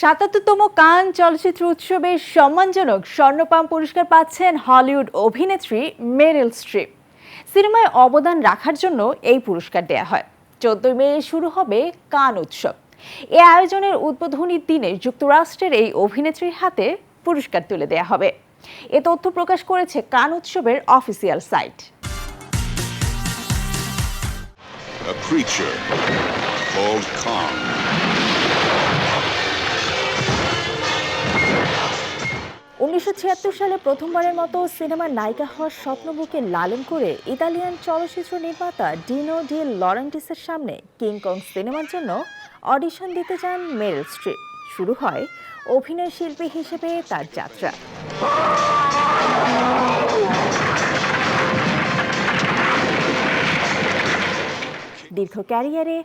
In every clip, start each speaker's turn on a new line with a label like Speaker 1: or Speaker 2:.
Speaker 1: সাতাত্তরতম কান চলচ্চিত্র উৎসবের সম্মানজনক স্বর্ণপাম পুরস্কার পাচ্ছেন হলিউড অভিনেত্রী মেরিল স্ট্রিপ। সিনেমায় অবদান রাখার জন্য এই পুরস্কার দেয়া হয়। চোদ্দই মে শুরু হবে কান উৎসব। এ আয়োজনের উদ্বোধনীর দিনে যুক্তরাষ্ট্রের এই অভিনেত্রীর হাতে পুরস্কার তুলে দেয়া হবে। এ তথ্য প্রকাশ করেছে কান উৎসবের official site.
Speaker 2: A creature called.
Speaker 1: উনিশশো ছিয়াত্তর সালে প্রথমবারের মতো সিনেমার নায়িকা হওয়ার স্বপ্নবুকে লালন করে ইতালিয়ান চলচ্চিত্র নির্মাতা ডিনো ডি লরেন্টিসের সামনে কিং কং সিনেমার জন্য অডিশন দিতে যান মেরিল স্ট্রিপ। শুরু হয় অভিনয় শিল্পী হিসেবে তার যাত্রা। দীর্ঘ ক্যারিয়ারে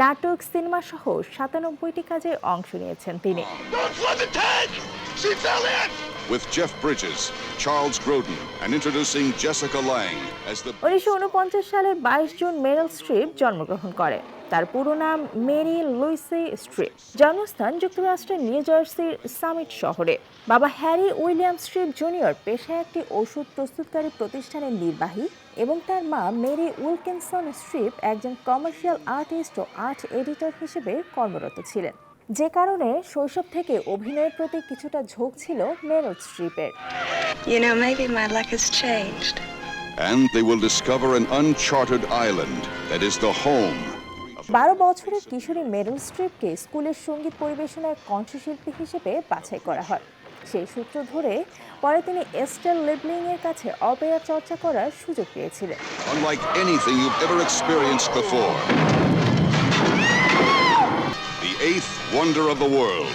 Speaker 1: নাটক সিনেমা সহ সাতানব্বইটি কাজে অংশ নিয়েছেন তিনি। উনিশশো উনপঞ্চাশ সালে বাইশ জুন মেরল স্ট্রিপ জন্মগ্রহণ করে। তার পুরো নাম মেরি লুইসি স্ট্রিপ। জন্মস্থান যুক্তরাষ্ট্রের নিউ জার্সির সামিট শহরে। বাবা হ্যারি উইলিয়াম স্ট্রিপ জুনিয়র পেশায় একটি ওষুধ প্রস্তুতকারী প্রতিষ্ঠানের নির্বাহী এবং তার মা মেরি উইলকিনসন স্ট্রিপ একজন কমার্শিয়াল আর্টিস্ট ও আর্ট এডিটর হিসেবে কর্মরত ছিলেন। যে কারণে শৈশব থেকে অভিনয়ের প্রতি কিছুটা ঝোঁক ছিল মেরিল স্ট্রিপের।
Speaker 3: You know, maybe my luck has changed.
Speaker 2: and they will discover an uncharted island that is the home
Speaker 1: বারো বছরের কিশোরী মেরিল স্ট্রিপকে স্কুলের সংগীত পরিবেশনার কণ্ঠশিল্পী হিসেবে বাছাই করা হয় সেই সূত্র ধরে পরে তিনি এস্টার লিবলিং এর কাছে অপেরা চর্চা করার সুযোগ পেয়েছিলেন
Speaker 2: unlike anything you've ever experienced before. The eighth wonder of the world.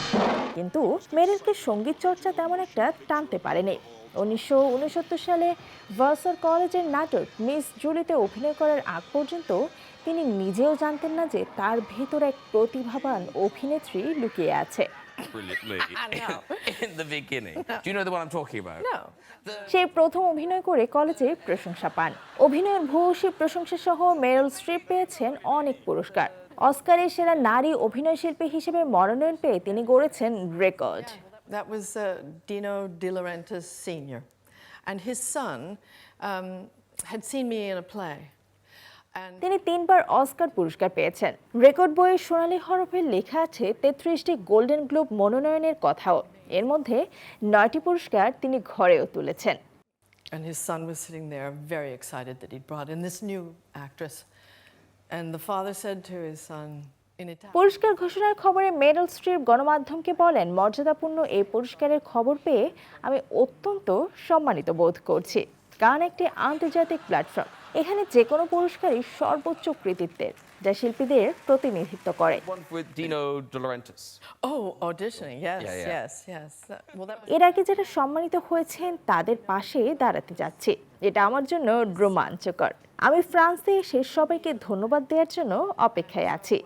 Speaker 1: কিন্তু মেরিলকে সংগীত চর্চা তেমন একটা টানতে পারেনি উনিশশো উনসত্তর সালে ভার্সার কলেজের নাটক মিস জুলিতে অভিনয় করার আগ পর্যন্ত তিনি নিজেও জানতেন না যে তার ভেতর এক প্রতিভাবান অভিনেত্রী লুকিয়ে আছে. সেই প্রথম অভিনয় করে কলেজে প্রশংসা পান। অভিনয়ের ভূয়সী প্রশংসা সহ মেরল স্ট্রিপ পেয়েছেন অনেক পুরস্কার। অস্কারে সেরা নারী অভিনয়শিল্পী হিসেবে মনোনয়ন পেয়ে তিনি গড়েছেন record.
Speaker 4: That was uh, Dino De Laurentiis Sr. And his son um, had seen me in a play.
Speaker 1: তিনি তিনবার অস্কার পুরস্কার পেয়েছেন রেকর্ড বইয়ে সোনালী হরফে লেখা আছে তেত্রিশটি গোল্ডেন গ্লোব মনোনয়নের কথাও এর মধ্যে নয়টি পুরস্কার তিনি ঘরেও তুলেছেন
Speaker 4: And his son was sitting there, very excited that he'd brought in this new actress. And the father said to his son
Speaker 1: পুরস্কার ঘোষণার খবরে মেডেল স্ট্রিপ গণমাধ্যমকে বলেন মর্যাদাপূর্ণ এই পুরস্কারের খবর পেয়ে আমি অত্যন্ত সম্মানিত বোধ করছি। কারণ একটি আন্তর্জাতিক প্ল্যাটফর্ম এখানে যে কোনো পুরস্কারই সর্বোচ্চ কৃতিত্বের যা শিল্পীদের প্রতিনিধিত্ব করে.
Speaker 4: Oh,
Speaker 1: এর আগে যারা সম্মানিত হয়েছেন তাদের পাশে দাঁড়াতে যাচ্ছি। এটা আমার জন্য রোমাঞ্চকর। আমি ফ্রান্সে এসে সবাইকে ধন্যবাদ দেওয়ার জন্য অপেক্ষায় আছি।